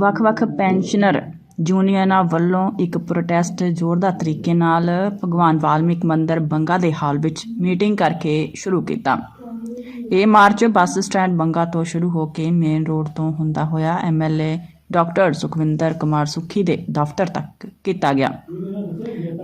ਵੱਖ-ਵੱਖ ਪੈਨਸ਼ਨਰ ਯੂਨੀਅਨਾਂ ਵੱਲੋਂ ਇੱਕ ਪ੍ਰੋਟੈਸਟ ਜ਼ੋਰਦਾਰ ਤਰੀਕੇ ਨਾਲ ਭਗਵਾਨ ਵਾਲਮੀਕ ਮੰਦਿਰ ਬੰਗਾ ਦੇ ਹਾਲ ਵਿੱਚ ਮੀਟਿੰਗ ਕਰਕੇ ਸ਼ੁਰੂ ਕੀਤਾ। ਇਹ ਮਾਰਚ ਬੱਸ ਸਟੈਂਡ ਬੰਗਾ ਤੋਂ ਸ਼ੁਰੂ ਹੋ ਕੇ ਮੇਨ ਰੋਡ ਤੋਂ ਹੁੰਦਾ ਹੋਇਆ ਐਮਐਲਏ ਡਾਕਟਰ ਸੁਖਵਿੰਦਰ ਕੁਮਾਰ ਸੁੱਖੀ ਦੇ ਦਫ਼ਤਰ ਤੱਕ ਕੀਤਾ ਗਿਆ।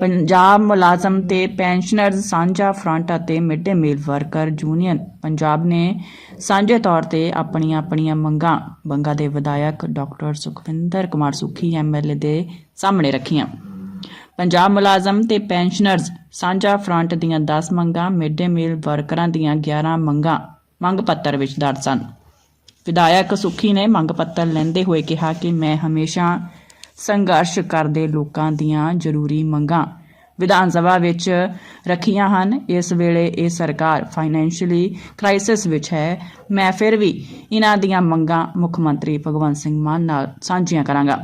ਪੰਜਾਬ ਮੁਲਾਜ਼ਮ ਤੇ ਪੈਨਸ਼ਨਰਜ਼ ਸਾਂਝਾ ਫਰੰਟ ਅਤੇ mid day meal worker union, Punjab ਨੇ ਸਾਂਝੇ ਤੌਰ ਤੇ ਆਪਣੀਆਂ ਆਪਣੀਆਂ ਮੰਗਾਂ ਬੰਗਾ ਦੇ ਵਿਧਾਇਕ ਡਾਕਟਰ ਸੁਖਵਿੰਦਰ ਕੁਮਾਰ ਸੁੱਖੀ ਐਮਐਲਏ ਦੇ ਸਾਹਮਣੇ ਰੱਖੀਆਂ। ਪੰਜਾਬ ਮੁਲਾਜ਼ਮ ਤੇ ਪੈਨਸ਼ਨਰਜ਼ ਸਾਂਝਾ ਫਰੰਟ ਦੀਆਂ 10 ਮੰਗਾਂ, ਮਿਡ ਡੇ ਮੀਲ ਵਰਕਰਾਂ ਦੀਆਂ 11 ਮੰਗਾਂ, ਮੰਗ ਪੱਤਰ ਵਿੱਚ ਦਰਜ ਸਨ। ਵਿਧਾਇਕ ਸੁੱਖੀ ਨੇ ਮੰਗ ਪੱਤਰ ਲੈਂਦੇ ਹੋਏ ਕਿਹਾ ਕਿ ਮੈਂ ਹਮੇਸ਼ਾ ਸੰਘਰਸ਼ ਕਰਦੇ ਲੋਕਾਂ ਦੀਆਂ ਜ਼ਰੂਰੀ ਮੰਗਾਂ। ਵਿਧਾਨ ਸਭਾ ਵਿੱਚ ਰੱਖੀਆਂ ਹਨ। ਇਸ ਵੇਲੇ ਇਹ ਸਰਕਾਰ ਫਾਈਨੈਂਸ਼ੀਅਲੀ ਕ੍ਰਾਈਸਿਸ ਵਿੱਚ ਹੈ। ਮੈਂ ਫਿਰ ਵੀ ਇਹਨਾਂ ਦੀਆਂ ਮੰਗਾਂ ਮੁੱਖ ਮੰਤਰੀ ਭਗਵੰਤ ਸਿੰਘ ਮਾਨ ਨਾਲ ਸਾਂਝੀਆਂ ਕਰਾਂਗਾ।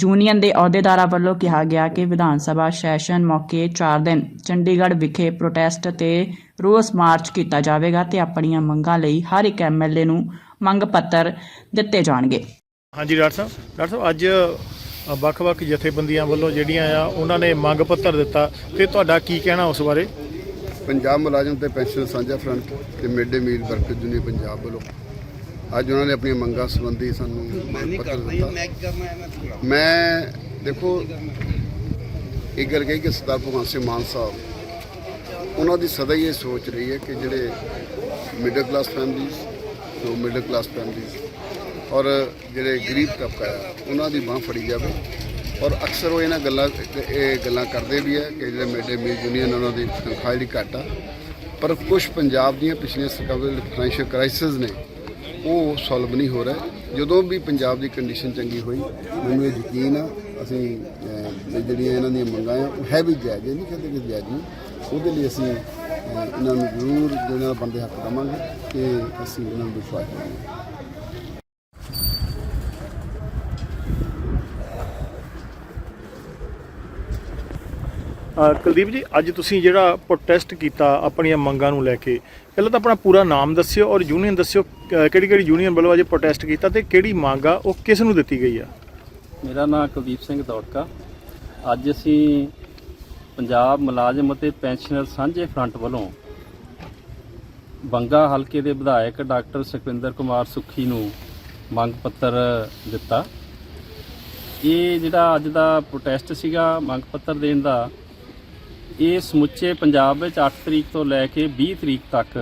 ਯੂਨੀਅਨ ਦੇ ਅਹੁਦੇਦਾਰਾਂ ਵੱਲੋਂ ਕਿਹਾ ਗਿਆ ਕਿ ਵਿਧਾਨ ਸਭਾ ਸੈਸ਼ਨ ਮੌਕੇ 4 ਦਿਨ ਚੰਡੀਗੜ੍ਹ ਵਿਖੇ ਪ੍ਰੋਟੈਸਟ ਤੇ ਰੋਸ ਮਾਰਚ ਕੀਤਾ ਜਾਵੇਗਾ ਤੇ ਆਪਣੀਆਂ ਮੰਗਾਂ ਲਈ ਹਰ ਇੱਕ ਐਮਐਲਏ ਨੂੰ ਮੰਗ ਪੱਤਰ ਦਿੱਤੇ ਜਾਣਗੇ। ਹਾਂਜੀ, ਡਾਕਟਰ ਸਾਹਿਬ। ਡਾਕਟਰ ਸਾਹਿਬ, ਅੱਜ ਵੱਖ-ਵੱਖ ਜਥੇਬੰਦੀਆਂ ਵੱਲੋਂ ਜਿਹੜੀਆਂ ਆ ਉਹਨਾਂ ਨੇ ਮੰਗ ਪੱਤਰ ਦਿੱਤਾ। ਤੇ ਤੁਹਾਡਾ ਕੀ ਕਹਿਣਾ ਉਸ ਬਾਰੇ? ਪੰਜਾਬ ਮੁਲਾਜ਼ਮ ਤੇ ਪੈਨਸ਼ਨ ਸਾਂਝਾ ਫਰੰਟ ਤੇ mid day meal worker union Punjab ਵੱਲੋਂ ਅੱਜ ਉਹਨਾਂ ਨੇ ਆਪਣੀਆਂ ਮੰਗਾਂ ਸੰਬੰਧੀ ਸਾਨੂੰ ਮੰਗ ਪੱਤਰ ਦਿੱਤਾ। ਮੈਂ ਦੇਖੋ ਇੱਕ ਗੱਲ ਕਹੀ ਕਿ ਸਰਦਾਰ ਭਗਵੰਤ ਸਿੰਘ ਮਾਨ ਸਾਹਿਬ ਉਹਨਾਂ ਦੀ ਸਦਾ ਹੀ ਇਹ ਸੋਚ ਰਹੀ ਹੈ ਕਿ ਜਿਹੜੇ ਮਿਡਲ ਕਲਾਸ ਫੈਮਲੀਜ਼ ਜੋ ਮਿਡਲ ਕਲਾਸ ਫੈਮਲੀਜ਼ ਔਰ ਜਿਹੜੇ ਗਰੀਬ ਤਬਕਾ ਹੈ, ਉਹਨਾਂ ਦੀ ਬਾਹ ਫੜੀ ਜਾਵੇ। ਔਰ ਅਕਸਰ ਉਹ ਇਹਨਾਂ ਗੱਲਾਂ ਇਹ ਗੱਲਾਂ ਕਰਦੇ ਵੀ ਹੈ ਕਿ ਜਿਹੜੇ ਮਿਡ ਮੀਲ ਯੂਨੀਅਨ ਉਹਨਾਂ ਦੀ ਤਨਖਾਹ ਜਿਹੜੀ ਘੱਟ ਆ। ਪਰ ਕੁਝ ਪੰਜਾਬ ਦੀਆਂ ਪਿਛਲੀਆਂ ਸਰਕਾਰਾਂ ਦੇ ਫਾਈਨੈਂਸ਼ੀਅਲ ਕ੍ਰਾਈਸਿਸ ਨੇ, ਉਹ ਸੋਲਵ ਨਹੀਂ ਹੋ ਰਿਹਾ। ਜਦੋਂ ਵੀ ਪੰਜਾਬ ਦੀ ਕੰਡੀਸ਼ਨ ਚੰਗੀ ਹੋਈ, ਮੈਨੂੰ ਇਹ ਯਕੀਨ ਆ, ਅਸੀਂ ਜਿਹੜੀਆਂ ਇਹਨਾਂ ਦੀਆਂ ਮੰਗਾਂ ਆ, ਉਹ ਹੈ ਵੀ ਜਾਇਜ਼ ਨਹੀਂ ਕਹਿੰਦੇ ਕਿ ਜਾਇਜ਼ ਨਹੀਂ। ਉਹਦੇ ਲਈ ਅਸੀਂ ਇਹਨਾਂ ਨੂੰ ਜ਼ਰੂਰ ਜਿਹੜਾ ਬੰਦੇ ਹੱਕ ਦੇਵਾਂਗੇ ਕਿ ਅਸੀਂ ਇਹਨਾਂ ਨੂੰ ਵਿਸ਼ਵਾਸ ਕਰਾਂਗੇ ਕੁਲਦੀਪ ਜੀ, ਅੱਜ ਤੁਸੀਂ ਜਿਹੜਾ ਪ੍ਰੋਟੈਸਟ ਕੀਤਾ ਆਪਣੀਆਂ ਮੰਗਾਂ ਨੂੰ ਲੈ ਕੇ, ਪਹਿਲਾਂ ਤਾਂ ਆਪਣਾ ਪੂਰਾ ਨਾਮ ਦੱਸਿਓ ਔਰ ਯੂਨੀਅਨ ਦੱਸਿਓ ਕਿਹੜੀ ਕਿਹੜੀ ਯੂਨੀਅਨ ਵੱਲੋਂ ਅੱਜ ਪ੍ਰੋਟੈਸਟ ਕੀਤਾ ਤੇ ਕਿਹੜੀ ਮੰਗ ਆ, ਉਹ ਕਿਸ ਨੂੰ ਦਿੱਤੀ ਗਈ ਆ? ਮੇਰਾ ਨਾਮ ਕੁਲਦੀਪ ਸਿੰਘ ਦੌੜਕਾ। ਅੱਜ ਅਸੀਂ ਪੰਜਾਬ ਮੁਲਾਜ਼ਮ ਅਤੇ ਪੈਨਸ਼ਨਰ ਸਾਂਝੇ ਫਰੰਟ ਵੱਲੋਂ ਬੰਗਾ ਹਲਕੇ ਦੇ ਵਿਧਾਇਕ ਡਾਕਟਰ ਸੁਖਵਿੰਦਰ ਕੁਮਾਰ ਸੁੱਖੀ ਨੂੰ ਮੰਗ ਪੱਤਰ ਦਿੱਤਾ। ਇਹ ਜਿਹੜਾ ਅੱਜ ਦਾ ਪ੍ਰੋਟੈਸਟ ਸੀਗਾ, ਮੰਗ ਪੱਤਰ ਦੇਣ ਦਾ ਇਹ ਸਮੁੱਚੇ ਪੰਜਾਬ ਵਿੱਚ 8 ਤਰੀਕ ਤੋਂ ਲੈ ਕੇ 20 ਤਰੀਕ ਤੱਕ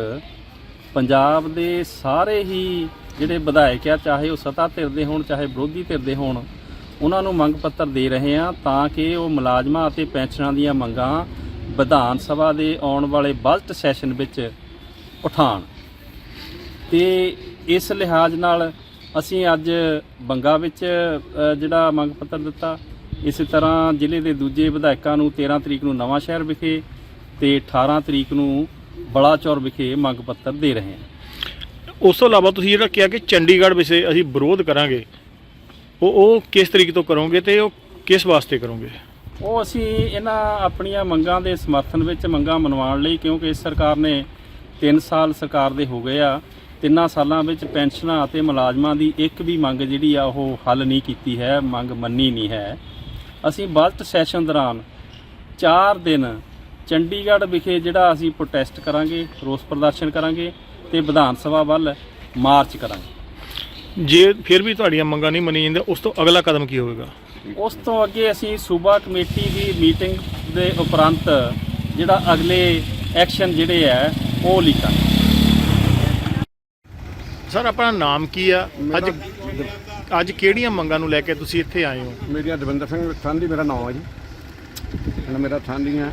ਪੰਜਾਬ ਦੇ ਸਾਰੇ ਹੀ ਜਿਹੜੇ ਵਿਧਾਇਕ ਆ, ਚਾਹੇ ਉਹ ਸੱਤਾ ਧਿਰ ਦੇ ਹੋਣ, ਚਾਹੇ ਵਿਰੋਧੀ ਧਿਰ ਦੇ ਹੋਣ, ਉਹਨਾਂ ਨੂੰ ਮੰਗ ਪੱਤਰ ਦੇ ਰਹੇ ਆ ਤਾਂ ਕਿ ਉਹ ਮੁਲਾਜ਼ਮਾਂ ਅਤੇ ਪੈਨਸ਼ਨਾਂ ਦੀਆਂ ਮੰਗਾਂ ਵਿਧਾਨ ਸਭਾ ਦੇ ਆਉਣ ਵਾਲੇ ਬਜਟ ਸੈਸ਼ਨ ਵਿੱਚ ਉਠਾਣ ਤੇ ਇਸ ਲਿਹਾਜ਼ ਨਾਲ ਅਸੀਂ ਅੱਜ ਬੰਗਾ ਵਿੱਚ ਜਿਹੜਾ ਮੰਗ ਪੱਤਰ ਦਿੱਤਾ ਇਸੇ ਤਰ੍ਹਾਂ ਜ਼ਿਲ੍ਹੇ ਦੇ ਦੂਜੇ ਵਿਧਾਇਕਾਂ ਨੂੰ 13 ਤਰੀਕ ਨੂੰ ਨਵਾਂ ਸ਼ਹਿਰ ਵਿਖੇ ਤੇ 18 ਤਰੀਕ ਨੂੰ ਬਲਾਚੌਰ ਵਿਖੇ ਮੰਗ ਪੱਤਰ ਦੇ ਰਹੇ ਹਾਂ ਉਸ ਤੋਂ ਇਲਾਵਾ ਤੁਸੀਂ ਜਿਹੜਾ ਕਿਹਾ ਕਿ ਚੰਡੀਗੜ੍ਹ ਵਿਸੇ ਅਸੀਂ ਵਿਰੋਧ ਕਰਾਂਗੇ ਉਹ ਉਹ ਕਿਸ ਤਰੀਕੇ ਤੋਂ ਕਰੋਗੇ ਤੇ ਉਹ ਕਿਸ ਵਾਸਤੇ ਕਰੋਗੇ? ਉਹ ਅਸੀਂ ਇਹਨਾਂ ਆਪਣੀਆਂ ਮੰਗਾਂ ਦੇ ਸਮਰਥਨ ਵਿੱਚ ਮੰਗਾਂ ਮਨਵਾਉਣ ਲਈ ਕਿਉਂਕਿ ਇਸ ਸਰਕਾਰ ਨੇ 3 ਸਾਲ ਸਰਕਾਰ ਦੇ ਹੋ ਗਏ ਆ ਤਿੰਨਾਂ ਸਾਲਾਂ ਵਿੱਚ ਪੈਨਸ਼ਨਾਂ ਅਤੇ ਮੁਲਾਜ਼ਮਾਂ ਦੀ ਇੱਕ ਵੀ ਮੰਗ ਜਿਹੜੀ ਆ ਉਹ ਹੱਲ ਨਹੀਂ ਕੀਤੀ ਹੈ ਮੰਗ ਮੰਨੀ ਨਹੀਂ ਹੈ। ਅਸੀਂ ਬਜਟ ਸੈਸ਼ਨ ਦੌਰਾਨ 4 ਦਿਨ ਚੰਡੀਗੜ੍ਹ ਵਿਖੇ ਜਿਹੜਾ ਅਸੀਂ ਪ੍ਰੋਟੈਸਟ ਕਰਾਂਗੇ ਰੋਸ ਪ੍ਰਦਰਸ਼ਨ ਕਰਾਂਗੇ ਤੇ ਵਿਧਾਨ ਸਭਾ ਵੱਲ ਮਾਰਚ ਕਰਾਂਗੇ। ਜੇ ਫਿਰ ਵੀ ਤੁਹਾਡੀਆਂ ਮੰਗਾਂ ਨਹੀਂ ਮੰਨੀਆਂ ਜਾਂਦੀਆਂ ਉਸ ਤੋਂ ਅਗਲਾ ਕਦਮ ਕੀ ਹੋਵੇਗਾ? ਉਸ ਤੋਂ ਅੱਗੇ ਅਸੀਂ ਸੂਬਾ ਕਮੇਟੀ ਦੀ ਮੀਟਿੰਗ ਦੇ ਉਪਰੰਤ ਜਿਹੜਾ ਅਗਲੇ ਐਕਸ਼ਨ ਜਿਹੜੇ ਹੈ ਉਹ ਲਿਖਾਂਗੇ ਸਰ ਆਪਣਾ ਨਾਮ ਕੀ ਆ? ਅੱਜ ਅੱਜ ਕਿਹੜੀਆਂ ਮੰਗਾਂ ਨੂੰ ਲੈ ਕੇ ਤੁਸੀਂ ਇੱਥੇ ਆਏ ਹੋ? ਮੇਰੀਆਂ ਦਵਿੰਦਰ ਸਿੰਘ ਥਾਂਦੀ ਮੇਰਾ ਨਾਮ ਹੈ ਜੀ। ਹੁਣ ਮੇਰਾ ਥਾਂਦੀਆਂ,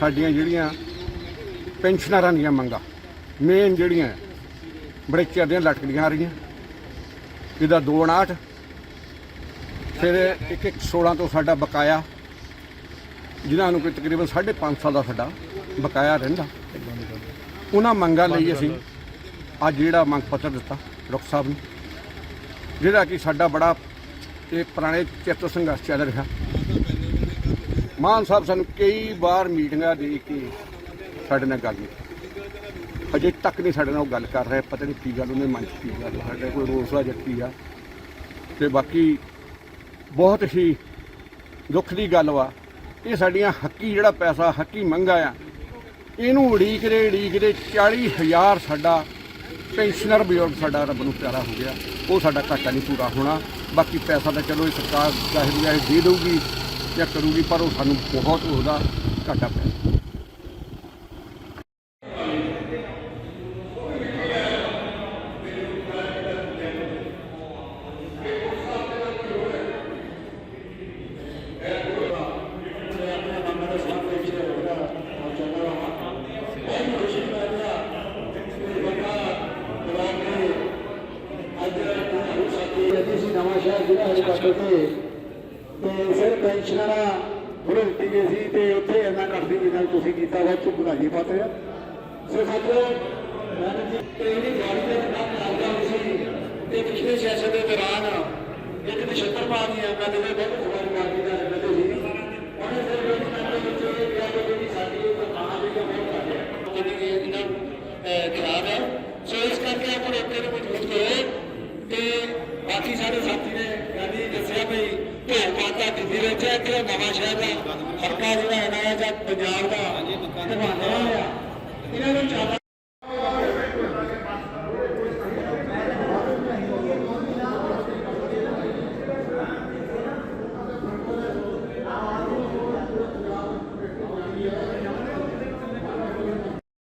ਸਾਡੀਆਂ ਜਿਹੜੀਆਂ ਪੈਨਸ਼ਨਰਾਂ ਦੀਆਂ ਮੰਗਾਂ ਮੇਨ ਜਿਹੜੀਆਂ, ਬੜੇ ਚਿਰ ਦੀਆਂ ਲਟਕਦੀਆਂ ਆ ਰਹੀਆਂ। ਇਹਦਾ 259 ਫਿਰ ਇੱਕ ਇੱਕ 16 ਤੋਂ ਸਾਡਾ ਬਕਾਇਆ, ਜਿਨ੍ਹਾਂ ਨੂੰ ਕੋਈ ਤਕਰੀਬਨ 5.5 ਸਾਲ ਦਾ ਸਾਡਾ ਬਕਾਇਆ ਰਹਿੰਦਾ। ਉਹਨਾਂ ਮੰਗਾਂ ਲਈ ਅਸੀਂ ਅੱਜ ਜਿਹੜਾ ਮੰਗ ਪੱਤਰ ਦਿੱਤਾ, ਡਾਕਟਰ ਸਾਹਿਬ ਨੂੰ। ਜਿਹੜਾ ਕਿ ਸਾਡਾ ਬੜਾ ਇਹ ਪੁਰਾਣੇ ਚਿਰ ਸੰਘਰਸ਼ ਚੱਲ ਰਿਹਾ। ਮਾਨ ਸਾਹਿਬ ਸਾਨੂੰ ਕਈ ਵਾਰ ਮੀਟਿੰਗਾਂ ਦੇ ਕੇ ਸਾਡੇ ਨਾਲ ਗੱਲ ਨਹੀਂ ਅਜੇ ਤੱਕ ਨਹੀਂ ਸਾਡੇ ਨਾਲ ਉਹ ਗੱਲ ਕਰ ਰਹੇ, ਪਤਾ ਨਹੀਂ ਕੀ ਗੱਲ ਉਹਨੇ ਮਨ 'ਚ ਕੀ ਗੱਲ ਸਾਡੇ ਕੋਈ ਰੋਸ ਆ ਜਾਂ ਆ। ਤੇ ਬਾਕੀ ਬਹੁਤ ਹੀ ਦੁੱਖ ਦੀ ਗੱਲ ਵਾ, ਇਹ ਸਾਡੀਆਂ ਹੱਕੀ ਜਿਹੜਾ ਪੈਸਾ, ਹੱਕੀ ਮੰਗਾ ਆ, ਇਹਨੂੰ ਉਡੀਕਦੇ ਉਡੀਕਦੇ 40000 ਸਾਡਾ ਪੈਨਸ਼ਨਰ ਬਜ਼ੁਰਗ ਸਾਡਾ ਰੱਬ ਨੂੰ ਪਿਆਰਾ ਹੋ ਗਿਆ। ਉਹ ਸਾਡਾ ਘਾਟਾ ਨਹੀਂ ਪੂਰਾ ਹੋਣਾ। ਬਾਕੀ ਪੈਸਾ ਤਾਂ ਚਲੋ ਇਹ ਸਰਕਾਰ ਚਾਹੇ ਵੀ ਚਾਹੇ ਦੇ ਦੇਊਗੀ ਜਾਂ ਕਰੂਗੀ, ਪਰ ਉਹ ਸਾਨੂੰ ਬਹੁਤ ਉਹਦਾ ਘਾਟਾ ਪੈ ਜ਼ਿਲ੍ਹਾ ਹੈਡਕੁਆਟਰ ਤੇ ਤੇ ਸਿਰ ਪੈਨਸ਼ਨਰਾਂ ਥੋੜੇ ਦਿੱਤੀ ਗਈ ਸੀ ਤੇ ਉੱਥੇ ਇੰਨਾ ਕਰਦੀ ਜਿੰਨਾ ਤੁਸੀਂ ਕੀਤਾ ਵਾ ਚੁੱਪ ਵਧਾਈ ਪਾਤੇ ਆ ਸੋ ਸਾਥੀਓ ਮੈਂ ਜੀ ਇਹਦੀ ਗਾੜੀ ਦੇ ਕੰਮ ਕਰਦਾ ਸੀ ਤੇ ਪਿਛਲੇ ਸੈਸ਼ਨ ਦੇ ਦੌਰਾਨ ਇੱਕ ਨਛੱਤਰ ਪਾ ਦੀ ਐਮਐਲ ਦੇ ਬਹੁਤ ਸਵਾਲ ਕਰਦੀ ਦਾ ਐਮਐਲ ਸੀ ਉਹਨੇ ਸਿਰ ਬੇਟਮੈਂਟ ਦੇ ਵਿੱਚ ਇਹ ਕਿਹਾ ਕਿ ਜਿਹੜੀ ਸਾਡੀ ਪ੍ਰਧਾਨ ਦੀ ਬਹੁਤ ਘੱਟ ਹੈ। ਜਿਹੜੀ ਇਹਨਾਂ ਨੂੰ ਅਹ, ਖਰਾਬ ਹੈ। ਸੋ ਇਸ ਕਰਕੇ ਆਪਾਂ ਰੋਕੇ ਨੂੰ ਮਜ਼ਬੂਤ ਕਰੋ ਤੇ ਬਾਕੀ ਸਾਡੇ ਸਾਥੀ ਨੇ ਕਹਿੰਦੀ ਦੱਸਿਆ ਵੀ ਢੋਲ ਪਾਤਾ ਦਿੱਲੀ ਵਿੱਚ ਹੈ ਕਿ ਨਵਾਂ ਸ਼ਹਿਰ ਦਾ ਹਲਕਾ ਜਿਹੜਾ ਹੈ ਜਾਂ ਪੰਜਾਬ ਦਾ ਨਿਭਾਉਂਦਾ ਹੋਇਆ ਇਹਨਾਂ ਨੂੰ ਜ਼ਿਆਦਾ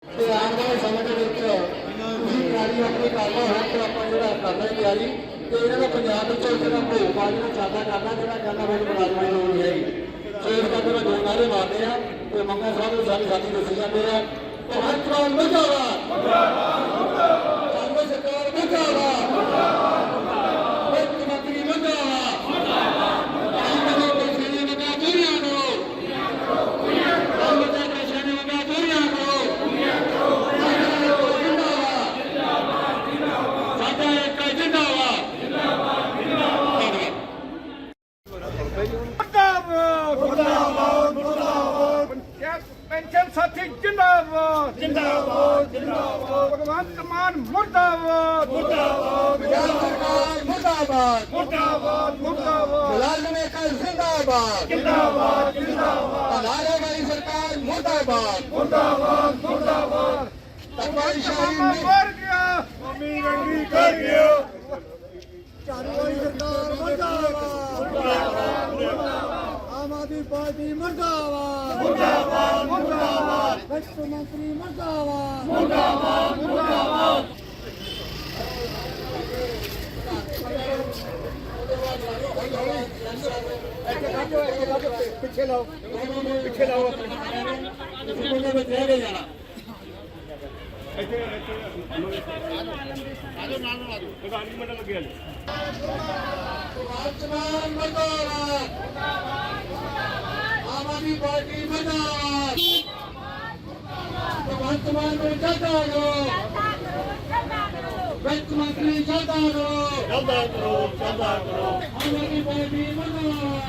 ਤੇ ਆਉਣ ਵਾਲੇ ਸਮੇਂ ਦੇ ਵਿੱਚ ਤੁਸੀਂ ਤਿਆਰੀ ਆਪਣੀ ਕਰ ਲਓ ਹਰ ਤੋਂ ਆਪਾਂ ਜਿਹੜਾ ਕਰਨਾ ਹੀ ਤਿਆਰੀ ਤੇ ਇਹਨਾਂ ਦਾ ਪੰਜਾਬ ਵਿੱਚ ਜਿਹੜਾ ਭੋਗ ਪਾ ਜਿਹੜਾ ਚਾਹਤਾ ਕਰਨਾ ਜਿਹੜਾ ਕਹਿੰਦਾ ਮੈਨੂੰ ਮੁਲਾਜ਼ਮਾਂ ਦੀ ਲੋੜ ਨਹੀਂ ਹੈਗੀ ਸੋ ਇਸ ਕਰਕੇ ਮੈਂ ਦੋ ਨਾਰੇ ਮਾਰਦੇ ਆ ਤੇ ਮੰਗਾ ਸਾਹਿਬ ਨੂੰ ਸਾਰੇ ਸਾਥੀ ਦੱਸੀ ਜਾਂਦੇ ਆ ਭਗਵੰਤ ਮਾਨ ਮੁਰਦਾਬਾਦ ਮੁਰਦਾਬਾਦ ਕਾਂਗਰਸ ਸਰਕਾਰ ਮੁਰਦਾਬਾਦ ਮੁਰਦਾਬਾਦ ਮੁੱਖ ਮੰਤਰੀ ਮੁਰਦਾਬਾਦ ਮੁਰਦਾਬਾਦ ਆਈ ਮੈਨੂੰ ਪੈਸੇ ਮੰਗਾ ਪੂਰੀਆਂ ਕਰੋ ਕੰਮ ਤੇ ਪੈਸੇ ਮੰਗਾ ਪੂਰੀਆਂ ਕਰੋ ਸਾਡਾ ਇੱਕ ਜਿੰਦਾਬਾਦ ਪੈਨਸ਼ਨ ਸਾਥੀ ਜਿੰਦਾਬਾਦ ਜਿੰਦਾਬਾਦ ਜਿੰਦਾਬਾਦ। ਭਗਵੰਤ ਮਾਨ ਮੁਰਦਾਬਾਦ। ਮੁਰਦਾਬਾਦ। ਸਰਕਾਰ ਮੁਰਦਾਬਾਦ ਮੁਰਦਾਬਾਦ। ਮੁਰਦਾਬਾਦ ਮੁਲਾਜ਼ਮ ਏਕਤਾ ਜ਼ਿੰਦਾਬਾਦ। ਜਿੰਦਾਬਾਦ ਜਿੰਦਾਬਾਦ। ਨਾਰੇ ਵਾਲੀ ਸਰਕਾਰ ਮੁਰਦਾਬਾਦ। ਮੁਰਦਾਬਾਦ ਮੁਰਦਾਬਾਦ। ਤਕਵਾਈ ਸ਼ਾਹੀ ਮਰ ਗਿਆ। ਮੰਮੀ ਰੰਗੀ ਕਰ ਗਿਆ। ਵਾਲੀ ਸਰਕਾਰ ਮੁਰਦਾਬਾਦ। ਆਮ ਆਦਮੀ ਪਾਰਟੀ ਮੁਰਦਾਬਾਦ। ਮੁਰਦਾਬਾਦ ਮੁਰਦਾਬਾਦ। ਮੁੱਖ ਮੰਤਰੀ ਮੁਰਦਾਬਾਦ। ਪਿੱਛੇ ਲਾਓ ਪਿੱਛੇ ਲਾਓ। ਮੁਰਦਾਬਾਦ ਵਿੱਚ ਰਹਿ ਗਏ ਜਾਣਾ ਵਰਤਮਾਨ ਮੁਰਦਾਬਾਦ ਆਮ ਆਦਮੀ ਪਾਰਟੀ ਮਰਦਾਬਾਦ। ਭਗਵੰਤ ਮਾਨ ਨੂੰ ਜਦਾ ਕਰੋ। ਵਿੱਤ ਮੰਤਰੀ ਜਦਾ ਕਰੋ। ਜਦਾ ਕਰੋ ਜਦਾ ਕਰੋ। ਆਦਮੀ ਪਾਰਟੀ ਮਰਦਾਬਾਦ।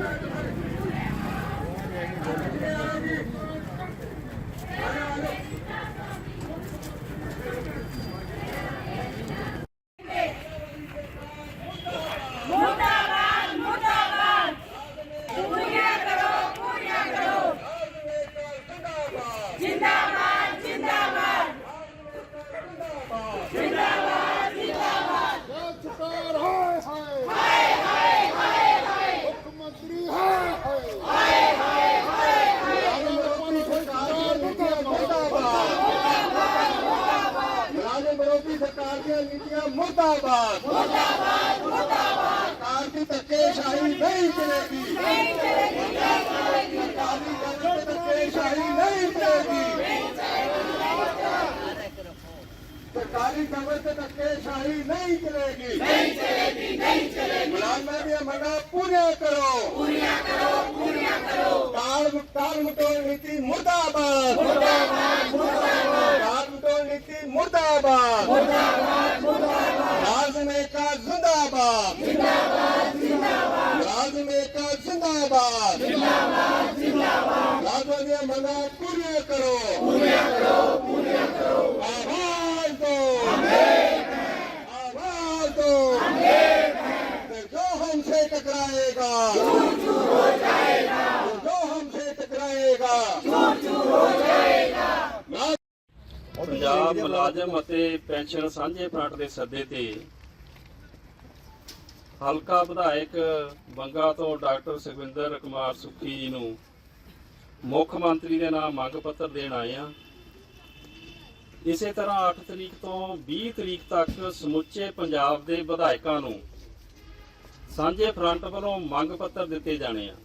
ਰਾਜ ਵਿਰੋਧੀ ਸਰਕਾਰ ਦੀਆਂ ਨੀਤੀਆਂ ਮੁਰਦਾਬਾਦ ਮੁਰਦਾਬਾਦ ਮੁਰਦਾਬਾਦ ਸਰਕਾਰ ਦੀ ਧੱਕੇਸ਼ਾਹੀ ਨਹੀਂ ਚਲੇਗੀ ਨਹੀਂ ਚਲੇਗੀ ਸਰਕਾਰ ਦੀ ਧੱਕੇਸ਼ਾਹੀ ਨਹੀਂ ਚਲੇਗੀ ਸਰਕਾਰੀ ਖਬਰ ਤੇ ਧੱਕੇਸ਼ਾਹੀ ਨਹੀਂ ਚਲੇਗੀ ਨਹੀਂ ਚਲੇਗੀ ਨਹੀਂ ਚਲੇਗੀ ਮੁਲਾਜ਼ਮਾਂ ਦੀਆਂ ਮੰਗਾਂ ਪੂਰੀਆਂ ਕਰੋ ਪੂਰੀਆਂ ਕਰੋ ਪੂਰੀਆਂ ਕਰੋ ਕਾਲ ਕਾਲ ਮਟੋਲ ਨੀਤੀ ਮੁਰਦਾਬਾਦ ਮੁਰਦਾਬਾਦ ਮੁਰਦਾਬਾਦ ਕਾਲ ਮਟੋਲ ਨੀਤੀ ਮੁਰਦਾਬਾਦ ਮੁਰਦਾਬਾਦ ਮੁਰਦਾਬਾਦ ਲਾਜ਼ਮ ਏਕਾ ਜ਼ਿੰਦਾਬਾਦ ਜ਼ਿੰਦਾਬਾਦ ਜ਼ਿੰਦਾਬਾਦ ਲਾਜ਼ਮ ਏਕਾ ਜ਼ਿੰਦਾਬਾਦ ਜ਼ਿੰਦਾਬਾਦ ਜ਼ਿੰਦਾਬਾਦ ਲਾਜ਼ਮ ਦੀਆਂ ਮੰਗਾਂ ਪੂਰੀਆਂ ਕਰੋ। ਪੂਰੀਆਂ ਕਰੋ ਪੂਰੀਆਂ ਕਰੋ ਆਵਾਜ਼ ਦੋ। ਆਵਾਜ਼ ਦੋ। ਅਮਰੀਕ ਹੈ ਤੇ ਟਕਰਾਏਗਾ ਚੂਰ ਚੂਰ ਹੋ ਜਾਏਗਾ ਜੋ ਹਮਸੇ ਟਕਰਾਏਗਾ ਚੂਰ ਚੂਰ ਹੋ ਜਾਏਗਾ ਪੰਜਾਬ ਮੁਲਾਜ਼ਮ ਅਤੇ ਪੈਨਸ਼ਨ ਸਾਂਝੇ ਫਰੰਟ ਦੇ ਸੱਦੇ ਤੇ ਹਲਕਾ ਵਿਧਾਇਕ ਬੰਗਾ ਤੋਂ ਡਾਕਟਰ ਸੁਖਵਿੰਦਰ ਕੁਮਾਰ ਸੁਖੀ ਜੀ ਨੂੰ ਮੁੱਖ ਮੰਤਰੀ ਦੇ ਨਾਮ ਮੰਗ ਪੱਤਰ ਦੇਣ ਆਏ ਆ ਇਸੇ ਤਰ੍ਹਾਂ 8 ਤਰੀਕ ਤੋਂ 20 ਤਰੀਕ ਤੱਕ ਸਮੁੱਚੇ ਪੰਜਾਬ ਦੇ ਵਿਧਾਇਕਾਂ ਨੂੰ ਸਾਂਝੇ ਫਰੰਟ ਵੱਲੋਂ ਮੰਗ ਪੱਤਰ ਦਿੱਤੇ ਜਾਣੇ ਆ।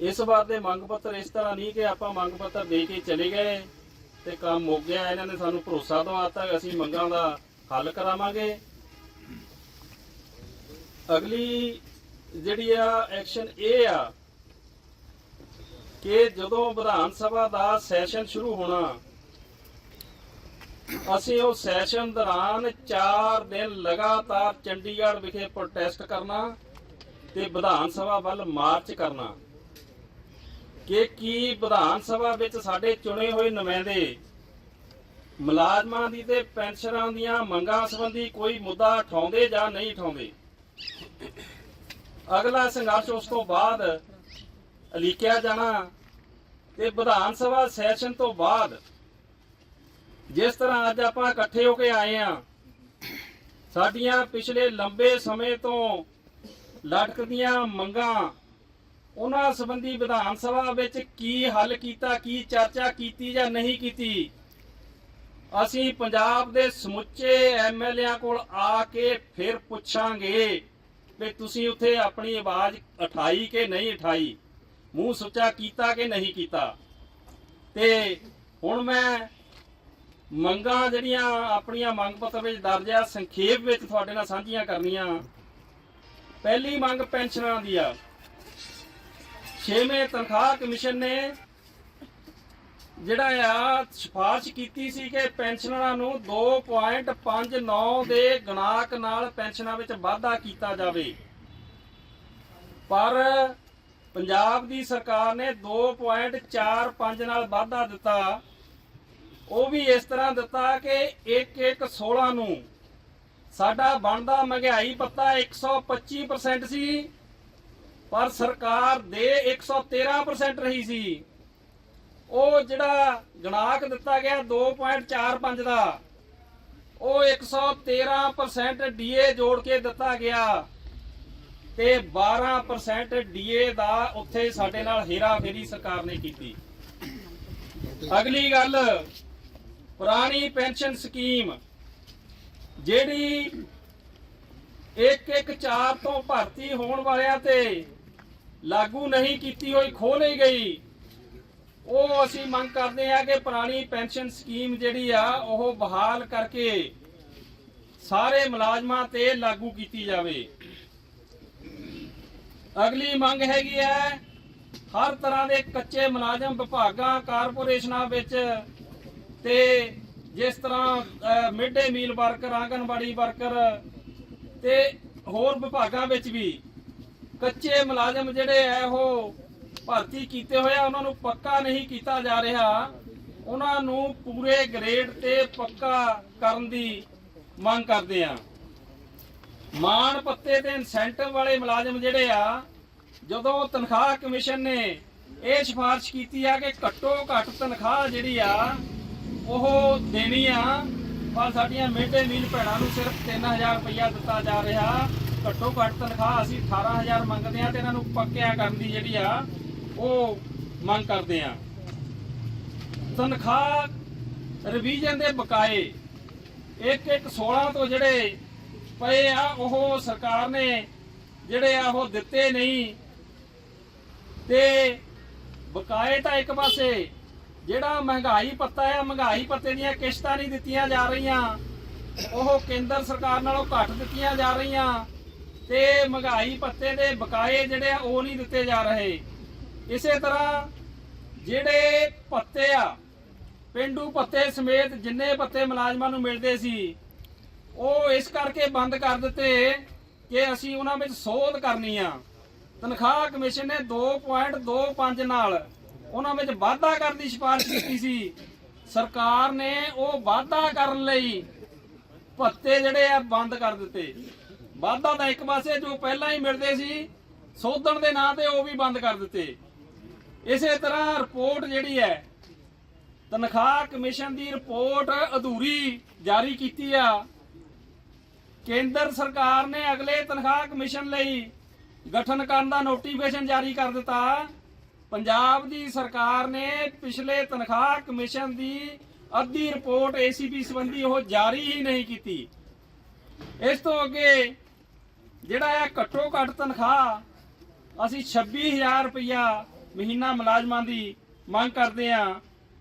ਇਸ ਵਾਰ ਦੇ ਮੰਗ ਪੱਤਰ ਇਸ ਤਰ੍ਹਾਂ ਨਹੀਂ ਕਿ ਆਪਾਂ ਮੰਗ ਪੱਤਰ ਦੇ ਕੇ ਚਲੇ ਗਏ ਤੇ ਕੰਮ ਮੁੱਕ ਗਿਆ, ਇਹਨਾਂ ਨੇ ਸਾਨੂੰ ਭਰੋਸਾ ਦਵਾਤਾ ਕਿ ਅਸੀਂ ਮੰਗਾਂ ਦਾ ਹੱਲ ਕਰਾਵਾਂਗੇ। ਅਗਲੀ ਜਿਹੜੀ ਆ ਐਕਸ਼ਨ ਇਹ ਆ ਕਿ ਜਦੋਂ ਵਿਧਾਨ ਸਭਾ ਦਾ ਸੈਸ਼ਨ ਸ਼ੁਰੂ ਹੋਣਾ, ਅਸੀਂ ਉਹ ਸੈਸ਼ਨ ਦੌਰਾਨ 4 ਦਿਨ ਲਗਾਤਾਰ ਚੰਡੀਗੜ੍ਹ ਵਿਖੇ ਪ੍ਰੋਟੈਸਟ ਕਰਨਾ ਤੇ ਵਿਧਾਨ ਸਭਾ ਵੱਲ ਮਾਰਚ ਕਰਨਾ। ਕਿ ਕੀ ਵਿਧਾਨ ਸਭਾ ਵਿੱਚ ਸਾਡੇ ਚੁਣੇ ਹੋਏ ਨੁਮਾਇੰਦੇ ਮੁਲਾਜ਼ਮਾਂ ਦੀ ਤੇ ਪੈਨਸ਼ਨਾਂ ਦੀਆਂ ਮੰਗਾਂ ਸੰਬੰਧੀ ਕੋਈ ਮੁੱਦਾ ਉਠਾਉਂਦੇ ਜਾਂ ਨਹੀਂ ਉਠਾਉਂਦੇ ਅਗਲਾ ਸੰਘਰਸ਼ ਉਸ ਤੋਂ ਬਾਅਦ ਅਲੀਕਿਆ ਜਾਣਾ ਤੇ ਵਿਧਾਨ ਸਭਾ ਸੈਸ਼ਨ ਤੋਂ ਬਾਅਦ ਜਿਸ ਤਰ੍ਹਾਂ ਅੱਜ ਆਪਾਂ ਇਕੱਠੇ ਹੋ ਕੇ ਆਏ ਆ ਸਾਡੀਆਂ ਪਿਛਲੇ ਲੰਬੇ ਸਮੇਂ ਤੋਂ ਲਟਕਦੀਆਂ ਮੰਗਾਂ, ਉਹਨਾਂ ਸੰਬੰਧੀ ਵਿਧਾਨ ਸਭਾ ਵਿੱਚ ਕੀ ਹੱਲ ਕੀਤਾ, ਕੀ ਚਰਚਾ ਕੀਤੀ ਜਾਂ ਨਹੀਂ ਕੀਤੀ, ਅਸੀਂ ਪੰਜਾਬ ਦੇ ਸਮੁੱਚੇ ਐਮਐਲਏਆਂ ਕੋਲ ਆ ਕੇ ਫਿਰ ਪੁੱਛਾਂਗੇ ਕਿ ਤੁਸੀਂ ਉੱਥੇ ਆਪਣੀ ਆਵਾਜ਼ ਉਠਾਈ ਕਿ ਨਹੀਂ ਉਠਾਈ। ਮੂੰਹ ਸੁੱਚਾ ਕੀਤਾ ਕਿ ਨਹੀਂ ਕੀਤਾ? ਤੇ ਹੁਣ ਮੈਂ ਮੰਗਾਂ ਜਿਹੜੀਆਂ ਆਪਣੀਆਂ ਮੰਗ ਪੱਤਰ ਵਿੱਚ ਦਰਜ ਆ, ਸੰਖੇਪ ਵਿੱਚ ਤੁਹਾਡੇ ਨਾਲ ਸਾਂਝੀਆਂ ਕਰਨੀਆਂ। ਪਹਿਲੀ ਮੰਗ ਪੈਨਸ਼ਨਰਾਂ ਦੀ ਆ। ਛੇਵੇਂ ਤਨਖਾਹ ਕਮਿਸ਼ਨ ਨੇ ਜਿਹੜਾ ਆ, ਸਿਫਾਰਿਸ਼ ਕੀਤੀ ਸੀ ਕਿ ਪੈਨਸ਼ਨਰਾਂ ਨੂੰ 2.59 ਦੇ ਗਣਾਕ ਨਾਲ ਪੈਨਸ਼ਨਾਂ ਵਿੱਚ ਵਾਧਾ ਕੀਤਾ ਜਾਵੇ। ਪਰ ਪੰਜਾਬ ਦੀ ਸਰਕਾਰ ਨੇ 2.45 ਨਾਲ ਵਾਧਾ ਦਿੱਤਾ। ਉਹ ਵੀ ਇਸ ਤਰ੍ਹਾਂ ਦਿੱਤਾ ਕਿ 1-1-16 ਨੂੰ ਸਾਡਾ ਬਣਦਾ ਮਹਿੰਗਾਈ ਪੱਤਾ 125% ਸੀ ਪਰ ਸਰਕਾਰ ਦੇ 113% ਰਹੀ ਸੀ। ਉਹ ਜਿਹੜਾ ਗਣਾਕ ਦਿੱਤਾ ਗਿਆ 2.45 ਦਾ, ਉਹ 113% ਡੀਏ ਜੋੜ ਕੇ ਦਿੱਤਾ ਗਿਆ। ਤੇ 12% ਡੀਏ ਦਾ ਉੱਥੇ ਸਾਡੇ ਨਾਲ ਹੇਰਾ ਫੇਰੀ ਸਰਕਾਰ ਨੇ ਕੀਤੀ। ਅਗਲੀ ਗੱਲ, ਪੁਰਾਣੀ ਪੈਨਸ਼ਨ ਸਕੀਮ, ਜਿਹੜੀ ਇੱਕ ਇੱਕ ਚਾਰ ਤੋਂ ਭਰਤੀ ਹੋਣ ਵਾਲਿਆਂ ਤੇ ਲਾਗੂ ਨਹੀਂ ਕੀਤੀ ਹੋਈ ਖੋ ਲਈ ਗਈ। ਉਹ ਅਸੀਂ ਮੰਗ ਕਰਦੇ ਹਾਂ ਕਿ ਪੁਰਾਣੀ ਪੈਨਸ਼ਨ ਸਕੀਮ ਜਿਹੜੀ ਆ, ਉਹ ਬਹਾਲ ਕਰਕੇ ਸਾਰੇ ਮੁਲਾਜ਼ਮਾਂ ਤੇ ਲਾਗੂ ਕੀਤੀ ਜਾਵੇ। ਅਗਲੀ ਮੰਗ ਹੈਗੀ ਹੈ, ਹਰ ਤਰ੍ਹਾਂ ਦੇ ਕੱਚੇ ਮੁਲਾਜ਼ਮ ਵਿਭਾਗਾਂ, ਕਾਰਪੋਰੇਸ਼ਨਾਂ ਵਿੱਚ ਤੇ ਜਿਸ ਤਰ੍ਹਾਂ mid day meal worker, anganwadi worker ਤੇ ਹੋਰ ਵਿਭਾਗਾਂ ਵਿੱਚ ਵੀ ਕੱਚੇ ਮੁਲਾਜ਼ਮ ਜਿਹੜੇ ਆ ਉਹ ਭਰਤੀ ਕੀਤੇ ਹੋਏ ਆ, ਉਹਨਾਂ ਨੂੰ ਪੱਕਾ ਨਹੀਂ ਕੀਤਾ ਜਾ ਰਿਹਾ। ਉਹਨਾਂ ਨੂੰ ਪੂਰੇ ਗ੍ਰੇਡ ਤੇ ਪੱਕਾ ਕਰਨ ਦੀ ਮੰਗ ਕਰਦੇ ਆ। ਮਾਣ ਪੱਤੇ ਤੇ ਇਨਸੈਂਟਿਵ ਵਾਲੇ ਮੁਲਾਜ਼ਮ ਜਿਹੜੇ ਆ, ਜਦੋਂ ਤਨਖਾਹ ਕਮਿਸ਼ਨ ਨੇ ਇਹ ਸਿਫਾਰਿਸ਼ ਕੀਤੀ ਆ ਕਿ ਘੱਟੋ ਘੱਟ ਤਨਖਾਹ ਜਿਹੜੀ ਆ, ਉਹ ਦੇਣੀ ਆ, ਪਰ ਸਾਡੀਆਂ ਮਿਡ ਮੀਲ ਭੈਣਾਂ ਨੂੰ ਸਿਰਫ 3000 ਰੁਪਇਆ ਦਿੱਤਾ ਜਾ ਰਿਹਾ। ਘੱਟੋ ਘੱਟ ਤਨਖਾਹ ਅਸੀਂ 18000 ਮੰਗਦੇ ਆ ਤੇ ਇਹਨਾਂ ਨੂੰ ਪੱਕਿਆ ਕਰਨ ਦੀ ਜਿਹੜੀ ਆ, ਉਹ ਮੰਗ ਕਰਦੇ ਆ। ਤਨਖਾਹ ਰਿਵੀਜ਼ਨ ਦੇ ਬਕਾਏ ਇੱਕ ਇੱਕ 16 ਤੋਂ ਜਿਹੜੇ ਪਏ ਆ, ਉਹ ਸਰਕਾਰ ਨੇ ਜਿਹੜੇ ਆ ਉਹ ਦਿੱਤੇ ਨਹੀਂ। ਤੇ ਬਕਾਏ ਤਾਂ ਇੱਕ ਪਾਸੇ ਜਿਹੜਾ ਮਹਿੰਗਾਈ ਪੱਤਾ ਹੈ ਮਹਿੰਗਾਈ ਪੱਤੇ ਦੀਆਂ ਕਿਸ਼ਤਾਂ ਨਹੀਂ ਦਿੱਤੀਆਂ ਜਾ ਰਹੀਆਂ। ਉਹ ਕੇਂਦਰ ਸਰਕਾਰ ਨਾਲੋਂ ਘੱਟ ਦਿੱਤੀਆਂ ਜਾ ਰਹੀਆਂ। ਤੇ ਮਹਿੰਗਾਈ ਪੱਤੇ ਦੇ ਬਕਾਏ ਜਿਹੜੇ ਆ, ਉਹ ਨਹੀਂ ਦਿੱਤੇ ਜਾ ਰਹੇ। ਇਸੇ ਤਰ੍ਹਾਂ ਜਿਹੜੇ ਪੱਤੇ ਆ, ਪਿੰਡੂ ਪੱਤੇ ਸਮੇਤ ਜਿੰਨੇ ਪੱਤੇ ਮੁਲਾਜ਼ਮਾਂ ਨੂੰ ਮਿਲਦੇ ਸੀ ਉਹ ਇਸ ਕਰਕੇ ਬੰਦ ਕਰ ਦਿੱਤੇ ਕਿ ਅਸੀਂ ਉਹਨਾਂ ਵਿੱਚ ਸੋਧ ਕਰਨੀ ਆ। ਤਨਖਾਹ ਕਮਿਸ਼ਨ ਨੇ 2.25 ਨਾਲ ਉਹਨਾਂ ਵਿੱਚ ਵਾਧਾ ਕਰਨ ਦੀ ਸਿਫਾਰਿਸ਼ ਕੀਤੀ ਸੀ। ਸਰਕਾਰ ਨੇ ਉਹ ਵਾਧਾ ਕਰਨ ਲਈ ਭੱਤੇ ਜਿਹੜੇ ਆ ਬੰਦ ਕਰ ਦਿੱਤੇ। ਵਾਧਾ ਤਾਂ ਇੱਕ ਪਾਸੇ ਜੋ ਪਹਿਲਾਂ ਹੀ ਮਿਲਦੇ ਸੀ, ਸੋਧਣ ਦੇ ਨਾਂ ਤੇ ਉਹ ਵੀ ਬੰਦ ਕਰ ਦਿੱਤੇ। ਇਸੇ ਤਰ੍ਹਾਂ ਰਿਪੋਰਟ ਜਿਹੜੀ ਹੈ, ਤਨਖਾਹ ਕਮਿਸ਼ਨ ਦੀ ਰਿਪੋਰਟ ਅਧੂਰੀ ਜਾਰੀ ਕੀਤੀ ਆ। ਕੇਂਦਰ ਸਰਕਾਰ ਨੇ ਅਗਲੇ ਤਨਖਾਹ ਕਮਿਸ਼ਨ ਲਈ ਗਠਨ ਕਰਨ ਦਾ ਨੋਟੀਫਿਕੇਸ਼ਨ ਜਾਰੀ ਕਰ ਦਿੱਤਾ। ਪੰਜਾਬ ਦੀ ਸਰਕਾਰ ਨੇ ਪਿਛਲੇ ਤਨਖਾਹ ਕਮਿਸ਼ਨ ਦੀ ਅੱਧੀ ਰਿਪੋਰਟ ਏਸੀਪੀ ਸੰਬੰਧੀ ਉਹ ਜਾਰੀ ਹੀ ਨਹੀਂ ਕੀਤੀ। ਇਸ ਤੋਂ ਅੱਗੇ ਜਿਹੜਾ ਹੈ ਘੱਟੋ ਘੱਟ ਤਨਖਾਹ ਅਸੀਂ 26000 ਰੁਪਇਆ ਮਹੀਨਾ ਮੁਲਾਜ਼ਮਾਂ ਦੀ ਮੰਗ ਕਰਦੇ ਆ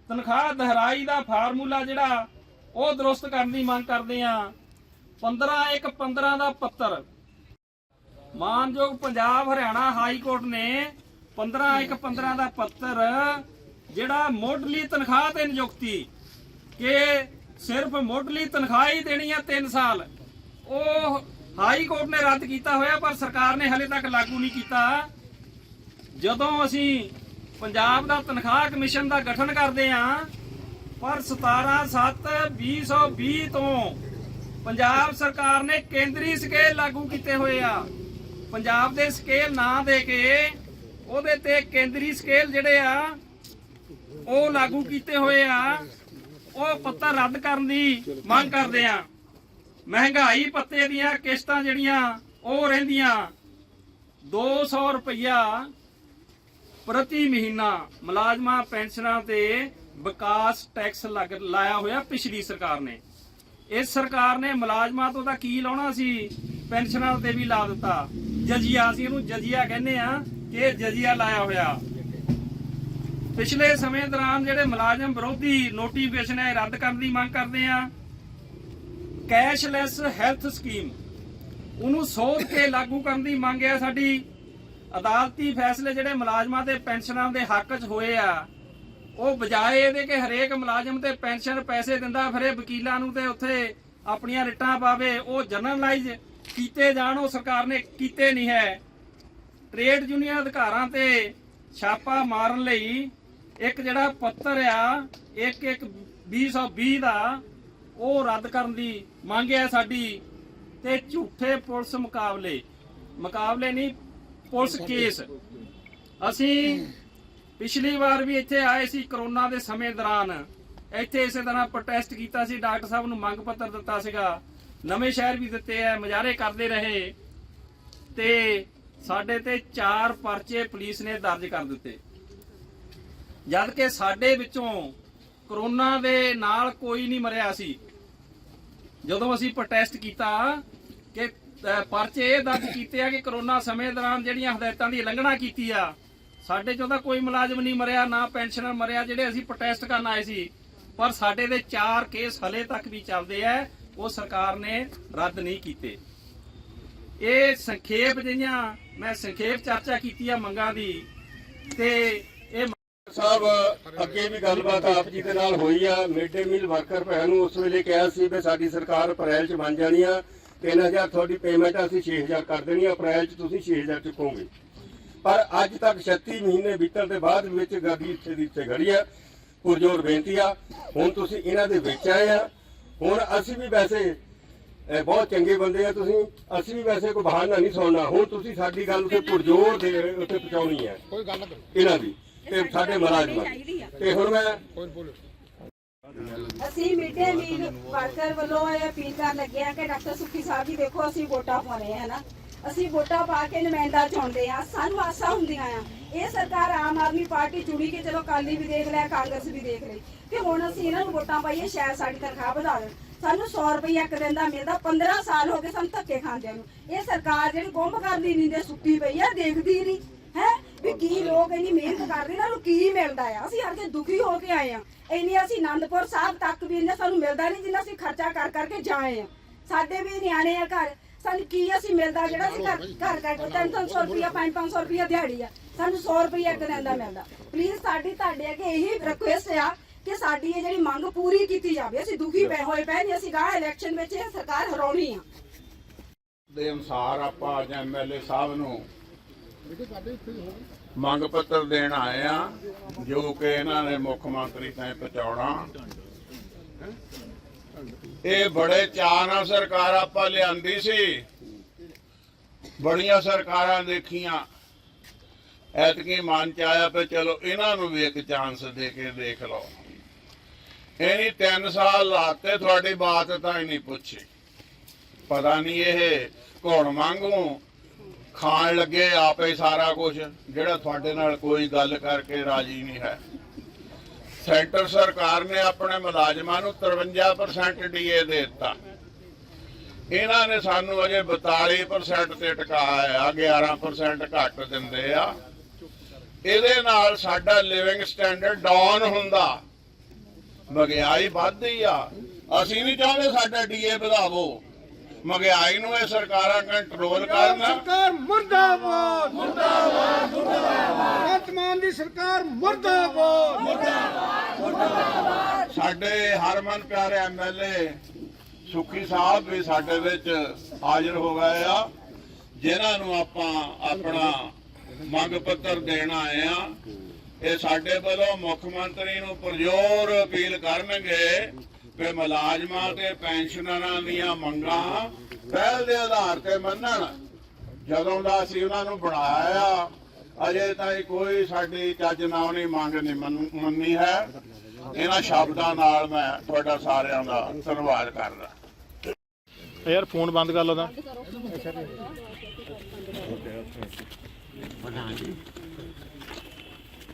ਤਨਖਾਹ ਦਹਰਾਈ ਦਾ ਫਾਰਮੂਲਾ ਜਿਹੜਾ ਉਹ ਦਰੁਸਤ ਕਰਨ ਦੀ ਮੰਗ ਕਰਦੇ ਆ 15 ਇੱਕ 15 ਦਾ ਪੱਤਰ। ਮਾਨਯੋਗ ਪੰਜਾਬ ਹਰਿਆਣਾ ਹਾਈ ਕੋਰਟ ਨੇ 15 ਇੱਕ 15 ਦਾ ਪੱਤਰ ਜਿਹੜਾ ਮੁੱਢਲੀ ਤਨਖਾਹ ਤੇ ਨਿਯੁਕਤੀ ਕਿ ਸਿਰਫ ਮੁੱਢਲੀ ਤਨਖਾਹ ਹੀ ਦੇਣੀ ਆ 3 ਸਾਲ, ਉਹ ਹਾਈ ਕੋਰਟ ਨੇ ਰੱਦ ਕੀਤਾ ਹੋਇਆ, ਪਰ ਸਰਕਾਰ ਨੇ ਹਲੇ ਤੱਕ ਲਾਗੂ ਨਹੀਂ ਕੀਤਾ। ਜਦੋਂ ਅਸੀਂ ਪੰਜਾਬ ਦਾ ਤਨਖਾਹ ਕਮਿਸ਼ਨ ਦਾ ਗਠਨ ਕਰਦੇ ਆਂ ਪਰ 17/7/2020 ਤੋਂ ਪੰਜਾਬ ਸਰਕਾਰ ਨੇ ਕੇਂਦਰੀ ਸਕੇਲ ਲਾਗੂ ਕੀਤੇ ਹੋਏ ਆ। ਪੰਜਾਬ ਦੇ ਸਕੇਲ ਨਾ ਦੇ ਕੇ ਉਹਦੇ ਤੇ ਕੇਂਦਰੀ ਸਕੇਲ ਜਿਹੜੇ ਆ, ਉਹ ਲਾਗੂ ਕੀਤੇ ਹੋਏ ਆ। ਉਹ ਪੱਤਰ ਰੱਦ ਕਰਨ ਦੀ ਮੰਗ ਕਰਦੇ ਆ। ਮਹਿੰਗਾਈ ਪੱਤੇ ਦੀਆਂ ਕਿਸ਼ਤਾਂ ਜਿਹੜੀਆਂ, ਉਹ ਰਹਿੰਦੀਆਂ। 200 ਰੁਪਇਆ ਪ੍ਰਤੀ ਮਹੀਨਾ ਮੁਲਾਜ਼ਮਾਂ, ਪੈਨਸ਼ਨਾਂ ਤੇ ਵਿਕਾਸ ਟੈਕਸ ਲੱਗ, ਲਾਇਆ ਹੋਇਆ ਪਿਛਲੀ ਸਰਕਾਰ ਨੇ। ਇਸ ਸਰਕਾਰ ਨੇ ਮੁਲਾਜ਼ਮਾਂ ਤੋਂ ਤਾਂ ਕੀ ਲਾਉਣਾ ਸੀ? ਪੈਨਸ਼ਨਾਂ ਤੇ ਵੀ ਲਾ ਦਿੱਤਾ। ਜਜੀਆ, ਅਸੀਂ ਇਹਨੂੰ ਜਜੀਆ ਕਹਿੰਦੇ ਆ ਕਿ ਜਜੀਆ ਲਾਇਆ ਹੋਇਆ। ਪਿਛਲੇ ਸਮੇਂ ਦੌਰਾਨ ਜਿਹੜੇ ਮੁਲਾਜ਼ਮ ਵਿਰੋਧੀ ਨੋਟੀਫਿਕੇਸ਼ਨ ਹੈ ਰੱਦ ਕਰਨ ਦੀ ਮੰਗ ਕਰਦੇ ਆ ਕੈਸ਼ਲੈਸ ਹੈਲਥ ਸਕੀਮ ਉਹਨੂੰ ਸੋਧ ਕੇ ਲਾਗੂ ਕਰਨ ਦੀ ਮੰਗ ਹੈ ਸਾਡੀ। ਅਦਾਲਤੀ ਫੈਸਲੇ ਜਿਹੜੇ ਮੁਲਾਜ਼ਮਾਂ ਦੇ ਪੈਨਸ਼ਨਾਂ ਦੇ ਹੱਕ 'ਚ ਹੋਏ ਆ ਉਹ ਬਜਾਏ ਇਹਦੇ ਕਿ ਹਰੇਕ ਮੁਲਾਜ਼ਮ ਤੇ ਪੈਨਸ਼ਨ ਪੈਸੇ ਦਿੰਦਾ ਫਿਰੇ ਵਕੀਲਾਂ ਨੂੰ ਤੇ ਉੱਥੇ ਆਪਣੀਆਂ ਰਿਟਾਂ ਪਾਵੇ ਉਹ ਜਨਰਲਾਈਜ਼ ਕੀਤੇ ਜਾਣ ਉਹ ਸਰਕਾਰ ਨੇ ਕੀਤੇ ਨਹੀਂ ਹੈ। ਟ੍ਰੇਡ ਯੂਨੀਅਨ ਅਧਿਕਾਰਾਂ ਤੇ ਛਾਪਾ ਮਾਰਨ ਲਈ ਇੱਕ ਜਿਹੜਾ ਪੱਤਰ ਆ ਇੱਕ ਇੱਕ 2020 ਦਾ ਉਹ ਰੱਦ ਕਰਨ ਦੀ ਮੰਗ ਹੈ ਸਾਡੀ। ਤੇ ਝੂਠੇ ਪੁਲਿਸ ਮੁਕਾਬਲੇ ਮੁਕਾਬਲੇ ਨਹੀਂ ਪੁਲਿਸ ਕੇਸ। ਅਸੀਂ ਪਿਛਲੀ ਵਾਰ ਵੀ ਇੱਥੇ ਆਏ ਸੀ ਕਰੋਨਾ ਦੇ ਸਮੇਂ ਦੌਰਾਨ। ਇੱਥੇ ਇਸੇ ਤਰ੍ਹਾਂ ਪ੍ਰੋਟੈਸਟ ਕੀਤਾ ਸੀ, ਡਾਕਟਰ ਸਾਹਿਬ ਨੂੰ ਮੰਗ ਪੱਤਰ ਦਿੱਤਾ ਸੀਗਾ। ਨਵੇਂ ਸ਼ਹਿਰ ਵੀ ਦਿੱਤੇ ਆ, ਮੁਜ਼ਾਹਰੇ ਕਰਦੇ ਰਹੇ। ਤੇ ਸਾਡੇ ਤੇ ਚਾਰ ਪਰਚੇ ਪੁਲਿਸ ਨੇ ਦਰਜ ਕਰ ਦਿੱਤੇ। ਜਦ ਕਿ ਸਾਡੇ ਵਿੱਚੋਂ ਕਰੋਨਾ ਦੇ ਨਾਲ ਕੋਈ ਨਹੀਂ ਮਰਿਆ ਸੀ। ਜਦੋਂ ਅਸੀਂ ਪ੍ਰੋਟੈਸਟ ਕੀਤਾ ਕਿ ਪਰਚੇ ਇਹ ਦਰਜ ਕੀਤੇ ਆ ਕਿ ਕਰੋਨਾ ਸਮੇਂ ਦੌਰਾਨ ਜਿਹੜੀਆਂ ਹਦਾਇਤਾਂ ਦੀ ਉਲੰਘਣਾ ਕੀਤੀ ਆ ਸਾਡੇ ਚੋਂ ਤਾਂ ਕੋਈ ਮੁਲਾਜ਼ਮ ਨਹੀਂ ਮਰਿਆ, ਨਾ ਪੈਨਸ਼ਨਰ ਮਰਿਆ, ਜਿਹੜੇ ਅਸੀਂ ਪ੍ਰੋਟੈਸਟ ਕਰਨ ਆਏ ਸੀ। ਪਰ ਸਾਡੇ ਦੇ ਚਾਰ ਕੇਸ ਹਲੇ ਤੱਕ ਵੀ ਚੱਲਦੇ ਆ, ਉਹ ਸਰਕਾਰ ਨੇ ਰੱਦ ਨਹੀਂ ਕੀਤੇ। ਇਹ ਸੰਖੇਪ ਜਿਹੀਆਂ, ਮੈਂ ਸੰਖੇਪ ਚਰਚਾ ਕੀਤੀ ਆ ਮੰਗਾਂ ਦੀ, ਤੇ ਇਹ ਸਾਹਿਬ, ਅੱਗੇ ਵੀ ਗੱਲਬਾਤ ਆਪ ਜੀ ਦੇ ਨਾਲ ਹੋਈ ਆ। ਮਿਡ ਡੇ ਮੀਲ ਵਰਕਰ ਭੈਣ ਨੂੰ ਉਸ ਵੇਲੇ ਕਿਹਾ ਸੀ ਵੀ ਸਾਡੀ ਸਰਕਾਰ ਅਪ੍ਰੈਲ ਚ ਬਣ ਜਾਣੀ ਆ। 3000 ਤੁਹਾਡੀ ਪੇਮੈਂਟ ਅਸੀਂ 6000 ਕਰ ਦੇਣੀ ਆ। ਅਪ੍ਰੈਲ ਚ ਤੁਸੀਂ 6000 ਚੁੱਕੋਗੇ। ਪਰ ਅੱਜ ਤੱਕ 36 ਮਹੀਨੇ ਬੀਤਣ ਦੇ ਬਾਅਦ ਵਿੱਚ ਗਾਦੀ ਇੱਥੇ ਦੀ ਇੱਥੇ ਖੜੀ ਆ। ਪੁਰਜੋਰ ਬੇਨਤੀ ਆ ਹੁਣ ਤੁਸੀਂ ਇਹਨਾਂ ਦੇ ਵਿੱਚ ਆਏ ਆ। ਹੁਣ ਅਸੀਂ ਵੀ ਵੈਸੇ ਇਹ ਬਹੁਤ ਚੰਗੇ ਬੰਦੇ ਆ ਤੁਸੀਂ। ਅਸੀਂ ਵੀ ਵੈਸੇ ਕੋਈ ਬਹਾਨਾ ਨਹੀਂ ਸੁਣਨਾ। ਹੁਣ ਤੁਸੀਂ ਸਾਡੀ ਗੱਲ ਉੱਤੇ ਪੁਰਜੋਰ ਦੇ ਉੱਤੇ ਪਹੁੰਚਾਉਣੀ ਹੈ ਕੋਈ ਗੱਲ ਇਹਨਾਂ ਦੀ। ਤੇ ਸਾਡੇ ਮੁਲਾਜ਼ਮਾਂ ਦੀ ਤੇ ਹੁਣ ਮੈਂ ਅਸੀਂ ਮਿੱਡੇ ਮੀਲ ਵਰਕਰ ਵੱਲੋਂ ਇਹ ਅਪੀਲ ਕਰਨ ਲੱਗੇ ਆ ਕਿ ਡਾਕਟਰ ਸੁਖੀ ਸਾਹਿਬ ਜੀ ਦੇਖੋ ਅਸੀਂ ਵੋਟਾਂ ਪਾਉਣੇ ਆ ਨਾ? ਅਸੀਂ ਵੋਟਾਂ ਪਾ ਕੇ ਨੁਮਾਇੰਦਾ ਚੁਣਦੇ ਆ ਸਾਨੂੰ ਆਸਾਂ ਹੁੰਦੀਆਂ ਆ। ਇਹ ਸਰਕਾਰ ਆਮ ਆਦਮੀ ਪਾਰਟੀ ਚੁਣੀ ਕੇ ਚਲੋ ਕਾਲੀ ਵੀ ਦੇਖ ਲਿਆ ਕਾਂਗਰਸ ਵੀ ਦੇਖ ਲਈ ਤੇ ਹੁਣ ਅਸੀਂ ਇਹਨਾਂ ਨੂੰ ਵੋਟਾਂ ਪਾਈਏ, ਸ਼ਾਇਦ ਸਾਡੀ ਤਨਖਾਹ ਵਧਾ ਦੇਣ। ਸਾਨੂੰ 100 ਰੁਪਏ ਇੱਕ ਦਿਨ ਦਾ ਮਿਲਦਾ 15 ਸਾਲ ਹੋ ਗਏ ਸਾਨੂੰ ਧੱਕੇ ਖਾਂਦਿਆਂ ਨੂੰ। ਇਹ ਸਰਕਾਰ ਜਿਹੜੀ ਗੁੰਮ ਕਰਦੀ ਨਹੀਂ ਦੇ ਸੁੱਤੀ ਪਈ ਆ, ਦੇਖਦੀ ਨਹੀਂ, ਹੈ? ਵੀ ਕੀ ਲੋਕ ਇੰਨੀ ਮਿਹਨਤ ਕਰਦੇ ਇਹਨਾਂ ਨੂੰ ਕੀ ਮਿਲਦਾ ਆ? ਅਸੀਂ ਹਰ ਕੇ ਦੁਖੀ ਹੋ ਕੇ ਆਏ ਆ। ਇੰਨੀ ਅਸੀਂ ਆਨੰਦਪੁਰ ਸਾਹਿਬ ਤੱਕ ਵੀ ਇਹਨਾਂ ਸਾਨੂੰ ਮਿਲਦਾ ਨਹੀਂ ਜਿੰਨਾ ਅਸੀਂ ਖਰਚਾ ਕਰ ਕਰਕੇ ਜਾਏ ਆ। ਸਾਡੇ ਵੀ ਨਿਆਣੇ ਆ ਘਰ। ਸਾਨੂੰ ਕੀ ਅਸੀਂ ਮਿਲਦਾ ਜਿਹੜਾ ਅਸੀਂ ਘਰ ਘਰ ਕੱਟ 300 ਰੁਪਿਆ 500 ਰੁਪਿਆ ਦਿਹਾੜੀ ਆ। ਸਾਨੂੰ 100 ਰੁਪਿਆ ਇੱਕ ਦਿਨ ਦਾ ਮਿਲਦਾ। ਪਲੀਜ਼ ਸਾਡੀ ਤੁਹਾਡੇ ਅੱਗੇ ਇਹੀ ਰਿਕੁਐਸਟ ਆ ਕਿ ਸਾਡੀ ਇਹ ਜਿਹੜੀ ਮੰਗ ਪੂਰੀ ਕੀਤੀ ਜਾਵੇ। ਅਸੀਂ ਦੁਖੀ ਪਏ ਹੋਏ, ਪਏ ਨਹੀਂ, ਅਸੀਂ ਗਾਹ ਇਲੈਕਸ਼ਨ ਵਿੱਚ ਇਹ ਸਰਕਾਰ ਹਰਾਉਣੀ ਆ। ਦੇ ਅਨੁਸਾਰ ਆਪਾਂ ਅੱਜ ਐਮਐਲਏ ਸਾਹਿਬ ਨੂੰ ਮੰਗ ਪੱਤਰ ਦੇਣ ਆਏ ਆ, ਜੋ ਕਿ ਇਹਨਾਂ ਨੇ ਮੁੱਖ ਮੰਤਰੀ ਤਾਈਂ ਪਹੁੰਚਾਉਣਾ। ਇਹ ਬੜੇ ਚਾਅ ਨਾਲ ਸਰਕਾਰ ਆਪਾਂ ਲਿਆਂਦੀ ਸੀ। ਬੜੀਆਂ ਸਰਕਾਰਾਂ ਦੇਖੀਆਂ। ਐਤਕੀ ਮਨ ਚ ਆਇਆ ਵੀ ਚਲੋ ਇਹਨਾਂ ਨੂੰ ਵੀ ਇੱਕ ਚਾਂਸ ਦੇ ਕੇ ਦੇਖ ਲਓ। ਇਹ ਨਹੀਂ 3 ਸਾਲ ਲਾਤੇ, ਤੁਹਾਡੀ ਬਾਤ ਤਾਂ ਹੀ ਨਹੀਂ ਪੁੱਛੀ। ਪਤਾ ਨਹੀਂ ਇਹ ਘੋਣ ਵਾਂਗੂ ਖਾਣ ਲੱਗੇ, ਆਪੇ ਸਾਰਾ ਕੁਝ ਜਿਹੜਾ ਤੁਹਾਡੇ ਨਾਲ ਕੋਈ ਗੱਲ ਕਰਕੇ ਰਾਜੀ ਨਹੀਂ ਹੈ। ਸੈਂਟਰ ਸਰਕਾਰ ਨੇ ਆਪਣੇ ਮੁਲਾਜ਼ਮਾਂ ਨੂੰ 53% ਡੀਏ ਦੇ ਦਿੱਤਾ। ਇਹਨਾਂ ਨੇ ਸਾਨੂੰ ਅਜੇ 42% ਤੇ ਟਿਕਾਇਆ 11% ਘੱਟ ਦਿੰਦੇ ਆ। ਇਹਦੇ ਨਾਲ ਸਾਡਾ ਲਿਵਿੰਗ ਸਟੈਂਡਰਡ ਡਾਊਨ ਹੁੰਦਾ। ਮਹਿੰਗਾਈ ਵੱਧਦੀ ਆ। ਅਸੀਂ ਨਹੀਂ ਚਾਹੁੰਦੇ ਸਾਡਾ ਡੀਏ ਵਧਾਵੋ। ਮਹਿੰਗਾਈ ਨੂੰ ਇਹ ਸਰਕਾਰਾਂ ਕੰਟਰੋਲ ਕਰਨ। ਸਰਕਾਰ ਮੁਰਦਾਬਾਦ। ਮੁਰਦਾਬਾਦ ਮੁਰਦਾਬਾਦ। ਵਰਤਮਾਨ ਦੀ ਸਰਕਾਰ ਮੁਰਦਾਬਾਦ। ਸਾਡੇ ਹਰਮਨ ਪਿਆਰੇ ਐਮਐਲਏ ਸੁਖੀ ਸਾਹਿਬ ਵੀ ਸਾਡੇ ਵਿੱਚ ਹਾਜ਼ਰ ਹੋ ਗਏ ਆ ਜਿਨ੍ਹਾਂ ਨੂੰ ਆਪਾਂ ਆਪਣਾ ਮੰਗ ਪੱਤਰ ਦੇਣ ਆਏ ਆ। ਇਹ ਸਾਡੇ ਵੱਲੋਂ ਮੁੱਖ ਮੰਤਰੀ ਨੂੰ ਪੁਰਜੋਰ ਅਪੀਲ ਕਰਨਗੇ ਕਿ ਮੁਲਾਜ਼ਮਾਂ ਤੇ ਪੈਨਸ਼ਨਰਾਂ ਦੀਆਂ ਮੰਗਾਂ ਪਹਿਲ ਦੇ ਆਧਾਰ ਤੇ ਮੰਨਣ। ਜਦੋਂ ਦਾ ਅਸੀਂ ਉਹਨਾਂ ਨੂੰ ਬਣਾਇਆ ਅਜੇ ਤਾਈਂ ਕੋਈ ਸਾਡੀ ਚੱਜ ਨਾਲ ਨਹੀਂ ਮੰਗ ਨਹੀਂ ਮੰਨ- ਮੰਨੀ ਹੈ। ਇਹਨਾਂ ਸ਼ਬਦਾਂ ਨਾਲ ਮੈਂ ਤੁਹਾਡਾ ਸਾਰਿਆਂ ਦਾ ਧੰਨਵਾਦ ਕਰਦਾ। ਯਾਰ ਫੋਨ ਬੰਦ ਕਰ ਲਓ ਤਾਂ।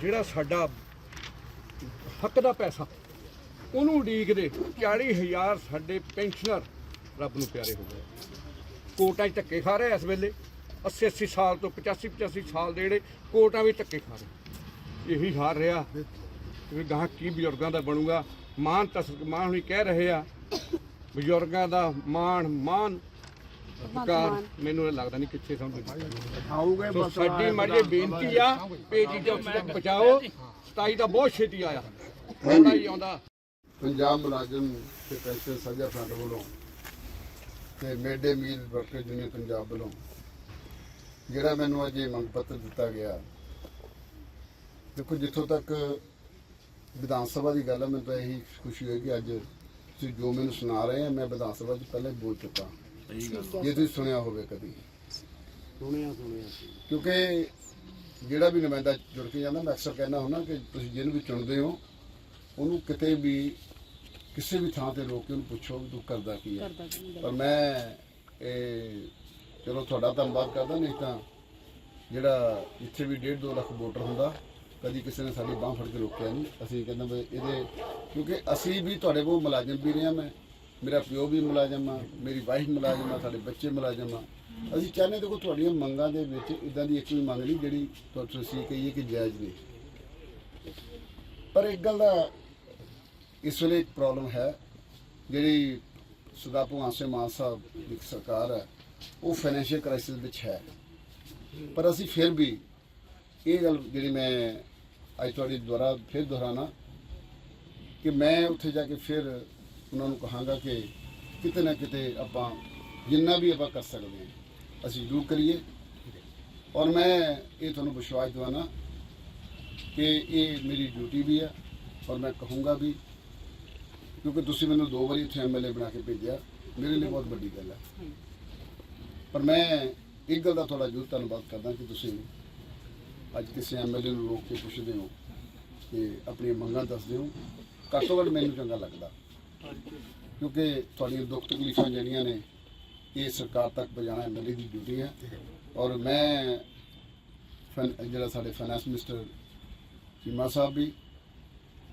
ਜਿਹੜਾ ਸਾਡਾ ਹੱਕ ਦਾ ਪੈਸਾ, ਉਹਨੂੰ ਉਡੀਕਦੇ 40000 ਸਾਡੇ ਪੈਨਸ਼ਨਰ ਰੱਬ ਨੂੰ ਪਿਆਰੇ ਹੋ ਗਏ। ਕੋਟਾਂ 'ਚ ਧੱਕੇ ਖਾ ਰਹੇ ਇਸ ਵੇਲੇ 80 80 ਸਾਲ ਤੋਂ 85 85 ਸਾਲ ਦੇ ਜਿਹੜੇ ਕੋਟਾਂ ਵਿੱਚ ਧੱਕੇ ਖਾ ਰਹੇ। ਇਹੀ ਹਾਰ ਰਿਹਾ ਵੀ ਗਾਹ ਕੀ ਬਜ਼ੁਰਗਾਂ ਦਾ ਬਣੂਗਾ। ਮਾਨ ਤਸ, ਮਾਨ ਹੁਣੀ ਕਹਿ ਰਹੇ ਆ, ਬਜ਼ੁਰਗਾਂ ਦਾ ਮਾਣ, ਮਾਨ ਸਰਕਾਰ ਮੈਨੂੰ। ਇਹ ਲੱਗਦਾ ਨਹੀਂ ਕਿੱਥੇ ਸਮਝ ਆਉਗੇ ਬਸ ਸਾਡੀ ਮਾੜੀ ਬੇਨਤੀ ਆ ਇਹ ਚੀਜ਼ਾਂ ਉੱਥੇ ਤੱਕ ਪਹੁੰਚਾਓ। 27 ਦਾ ਬਹੁਤ ਛੇਤੀ ਆਇਆ। ਹੀ ਆਉਂਦਾ। ਪੰਜਾਬ ਮੁਲਾਜ਼ਮ ਤੇ ਪੈਨਸ਼ਨ ਸਾਂਝਾ ਫਰੰਟ ਵੱਲੋਂ ਤੇ mid meal worker union Punjab ਵੱਲੋਂ ਜਿਹੜਾ ਮੈਨੂੰ ਅੱਜ ਇਹ ਮੰਗ ਪੱਤਰ ਦਿੱਤਾ ਗਿਆ। ਦੇਖੋ ਜਿੱਥੋਂ ਤੱਕ ਵਿਧਾਨ ਸਭਾ ਦੀ ਗੱਲ ਹੈ ਮੈਨੂੰ ਤਾਂ ਇਹੀ ਖੁਸ਼ੀ ਹੋਈ ਕਿ ਅੱਜ ਤੁਸੀਂ ਜੋ ਮੈਨੂੰ ਸੁਣਾ ਰਹੇ ਆ ਮੈਂ ਵਿਧਾਨ ਸਭਾ 'ਚ ਪਹਿਲਾਂ ਬੋਲ ਚੁੱਕਾ। ਜੇ ਤੁਸੀਂ ਸੁਣਿਆ ਹੋਵੇ ਕਦੀ। ਸੁਣਿਆ ਸੁਣਿਆ ਕਿਉਂਕਿ ਜਿਹੜਾ ਵੀ ਨੁਮਾਇੰਦਾ ਜੁੜ ਕੇ ਜਾਂਦਾ ਮੈਂ ਅਕਸਰ ਕਹਿੰਦਾ ਹੁੰਦਾ ਕਿ ਤੁਸੀਂ ਜਿਹਨੂੰ ਵੀ ਚੁਣਦੇ ਹੋ ਉਹਨੂੰ ਕਿਤੇ ਵੀ ਕਿਸੇ ਵੀ ਥਾਂ ਤੇ ਰੋਕ ਕੇ ਉਹਨੂੰ ਪੁੱਛੋ ਵੀ ਤੂੰ ਕਰਦਾ ਕੀ ਹੈ। ਪਰ ਮੈਂ ਇਹ ਚਲੋ ਤੁਹਾਡਾ ਧੰਨਵਾਦ ਕਰਦਾ ਨਹੀਂ ਤਾਂ ਜਿਹੜਾ ਇੱਥੇ ਵੀ 1.5 2 ਲੱਖ ਵੋਟਰ ਹੁੰਦਾ ਕਦੀ ਕਿਸੇ ਨੇ ਸਾਡੀ ਬਾਹ ਫੜ ਕੇ ਰੋਕਿਆ ਨਹੀਂ। ਅਸੀਂ ਕਹਿੰਦਾ ਵੀ ਇਹਦੇ ਕਿਉਂਕਿ ਅਸੀਂ ਵੀ ਤੁਹਾਡੇ ਕੋਲ ਮੁਲਾਜ਼ਮ ਵੀ ਰਹੇ ਹਾਂ ਮੈਂ। ਮੇਰਾ ਪਿਓ ਵੀ ਮੁਲਾਜ਼ਮ ਆ, ਮੇਰੀ ਵਾਈਫ ਮੁਲਾਜ਼ਮ ਆ, ਸਾਡੇ ਬੱਚੇ ਮੁਲਾਜ਼ਮ ਆ। ਅਸੀਂ ਚਾਹੁੰਦੇ ਦੇਖੋ ਤੁਹਾਡੀਆਂ ਮੰਗਾਂ ਦੇ ਵਿੱਚ ਇਦਾਂ ਦੀ ਇੱਕ ਵੀ ਮੰਗ ਨਹੀਂ ਜਿਹੜੀ ਤੁਹਾ- ਤੁਸੀਂ ਕਹੀਏ ਕਿ ਜਾਇਜ਼ ਨਹੀਂ। ਪਰ ਇੱਕ ਗੱਲ ਦਾ ਇਸ ਵੇਲੇ ਇੱਕ ਪ੍ਰੋਬਲਮ ਹੈ, ਜਿਹੜੀ ਸਰਦਾਰ ਭਗਵੰਤ ਸਿੰਘ ਮਾਨ ਸਾਹਿਬ ਦੀ ਸਰਕਾਰ ਹੈ, ਉਹ ਫਾਈਨੈਂਸ਼ੀਅਲ ਕ੍ਰਾਈਸਿਸ ਵਿੱਚ ਹੈ। ਪਰ ਅਸੀਂ ਫਿਰ ਵੀ ਇਹ ਗੱਲ ਜਿਹੜੀ ਮੈਂ ਅੱਜ ਤੁਹਾਡੀ ਦੁਆਰਾ ਫਿਰ ਦੁਹਰਾਣਾ ਕਿ ਮੈਂ ਉੱਥੇ ਜਾ ਕੇ ਫਿਰ ਉਹਨਾਂ ਨੂੰ ਕਹਾਂਗਾ ਕਿ ਕਿਤੇ ਨਾ ਕਿਤੇ ਆਪਾਂ ਜਿੰਨਾ ਵੀ ਆਪਾਂ ਕਰ ਸਕਦੇ ਹਾਂ, ਅਸੀਂ ਜ਼ਰੂਰ ਕਰੀਏ। ਔਰ ਮੈਂ ਇਹ ਤੁਹਾਨੂੰ ਵਿਸ਼ਵਾਸ ਦਿਵਾਣਾ ਕਿ ਇਹ ਮੇਰੀ ਡਿਊਟੀ ਵੀ ਹੈ ਔਰ ਮੈਂ ਕਹੂੰਗਾ ਵੀ ਕਿਉਂਕਿ ਤੁਸੀਂ ਮੈਨੂੰ ਦੋ ਵਾਰੀ ਇੱਥੇ ਐਮਐਲਏ ਬਣਾ ਕੇ ਭੇਜਿਆ, ਮੇਰੇ ਲਈ ਬਹੁਤ ਵੱਡੀ ਗੱਲ ਹੈ ਪਰ ਮੈਂ ਇੱਕ ਗੱਲ ਦਾ ਤੁਹਾਡਾ ਜ਼ਰੂਰ ਧੰਨਵਾਦ ਕਰਦਾ ਕਿ ਤੁਸੀਂ ਅੱਜ ਕਿਸੇ ਐਮਐਲਏ ਨੂੰ ਰੋਕ ਕੇ ਪੁੱਛਦੇ ਹੋ ਕਿ ਆਪਣੀਆਂ ਮੰਗਾਂ ਦੱਸਦੇ ਹੋ। ਘੱਟ ਤੋਂ ਘੱਟ ਮੈਨੂੰ ਚੰਗਾ ਲੱਗਦਾ। ਕਿਉਂਕਿ ਤੁਹਾਡੀਆਂ ਦੁੱਖ ਤਕਲੀਫਾਂ ਜਿਹੜੀਆਂ ਨੇ, ਇਹ ਸਰਕਾਰ ਤੱਕ ਪਹੁੰਚਾਉਣਾ ਐਮਐਲਏ ਦੀ ਡਿਊਟੀ ਹੈ। ਔਰ ਮੈਂ ਫਨ- ਜਿਹੜਾ ਸਾਡੇ ਫਾਈਨੈਂਸ ਮਿਨਿਸਟਰ ਚੀਮਾ ਸਾਹਿਬ ਵੀ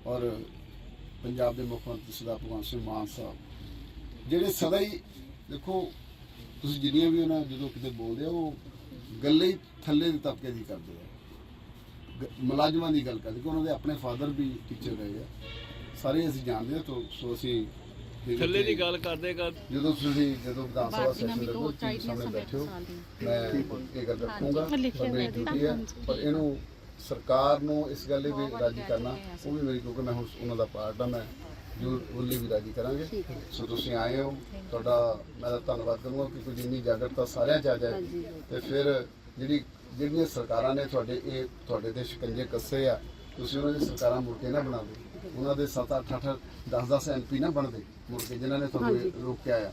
ਔਰ ਪੰਜਾਬ ਦੇ ਮੁੱਖ ਮੰਤਰੀ ਸਰਦਾਰ ਭਗਵੰਤ ਸਿੰਘ ਮਾਨ ਸਾਹਿਬ, ਜਿਹੜੇ ਸਦਾ ਹੀ ਦੇਖੋ, ਤੁਸੀਂ ਜਿੰਨੀਆਂ ਵੀ ਉਹਨਾਂ ਜਦੋਂ ਕਿਤੇ ਬੋਲਦੇ ਆ ਉਹ ਗੱਲੇ ਹੀ ਥੱਲੇ ਦੇ ਤਬਕੇ ਦੀ ਕਰਦੇ ਆ। ਮੁਲਾਜ਼ਮਾਂ ਦੀ ਗੱਲ ਕਰਦੇ ਕਿ ਉਹਨਾਂ ਦੇ ਆਪਣੇ ਫਾਦਰ ਵੀ ਟੀਚਰ ਰਹੇ ਆ। ਸਾਰੇ ਅਸੀਂ ਜਾਣਦੇ ਹਾਂ ਤੋਂ ਸੋ ਅਸੀਂ ਥੱਲੇ ਦੀ ਗੱਲ ਕਰਦੇ ਕਰ ਜਦੋਂ ਤੁਸੀਂ ਜਦੋਂ ਵਿਧਾਨ ਸਭਾ ਸੈਸ਼ਨ ਲੱਗੋ ਤੁਸੀਂ ਸਾਹਮਣੇ ਬੈਠੇ ਹੋ। ਮੈਂ ਇਹ ਗੱਲ ਰੱਖੂੰਗਾ ਪਰ ਮੇਰੀ ਡਿਊਟੀ ਹੈ ਪਰ ਇਹਨੂੰ ਸਰਕਾਰ ਨੂੰ ਇਸ ਗੱਲ ਲਈ ਵੀ ਰਾਜੀ ਕਰਨਾ ਉਹ ਵੀ ਮੇਰੀ ਕਿਉਂਕਿ ਮੈਂ ਹੁਣ ਉਹਨਾਂ ਦਾ ਪਾਰਟ ਆ ਮੈਂ ਜੋ ਉਹਲੀ ਵੀ ਰਾਜੀ ਕਰਾਂਗੇ। ਸੋ ਤੁਸੀਂ ਆਏ ਹੋ ਤੁਹਾਡਾ ਮੈਂ ਤਾਂ ਧੰਨਵਾਦ ਕਰੂੰਗਾ ਕਿ ਕੋਈ ਇੰਨੀ ਜਾਗਰਤਾ ਸਾਰਿਆਂ ਚ ਆ ਜਾਏ। ਤੇ ਫਿਰ ਜਿਹੜੀ ਜਿਹੜੀਆਂ ਸਰਕਾਰਾਂ ਨੇ ਤੁਹਾਡੇ ਇਹ ਤੁਹਾਡੇ ਤੇ ਸ਼ਿਕੰਜੇ ਕੱਸੇ ਆ ਤੁਸੀਂ ਉਹਨਾਂ ਦੀ ਸਰਕਾਰਾਂ ਮੁੜ ਕੇ ਨਾ ਬਣਾ ਦਿਓ। ਉਹਨਾਂ ਦੇ 7 8 8 10 10 ਐਮਪੀ ਨਾ ਬਣਦੇ ਮੁੜ ਕੇ ਜਿਨ੍ਹਾਂ ਨੇ ਤੁਹਾਨੂੰ ਰੋਕਿਆ ਆ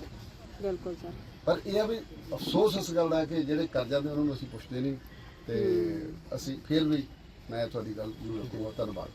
ਬਿਲਕੁਲ ਸਰ। ਪਰ ਇਹ ਆ ਵੀ ਅਫਸੋਸ ਇਸ ਗੱਲ ਦਾ ਹੈ ਕਿ ਜਿਹੜੇ ਕਰ ਜਾਂਦੇ ਉਹਨਾਂ ਨੂੰ ਅਸੀਂ ਪੁੱਛਦੇ ਨਹੀਂ ਤੇ ਅਸੀਂ ਫਿਰ ਵੀ ਮੈਂ ਤੁਹਾਡੀ ਗੱਲ ਨੂੰ ਰੱਖੂੰਗਾ। ਧੰਨਵਾਦ।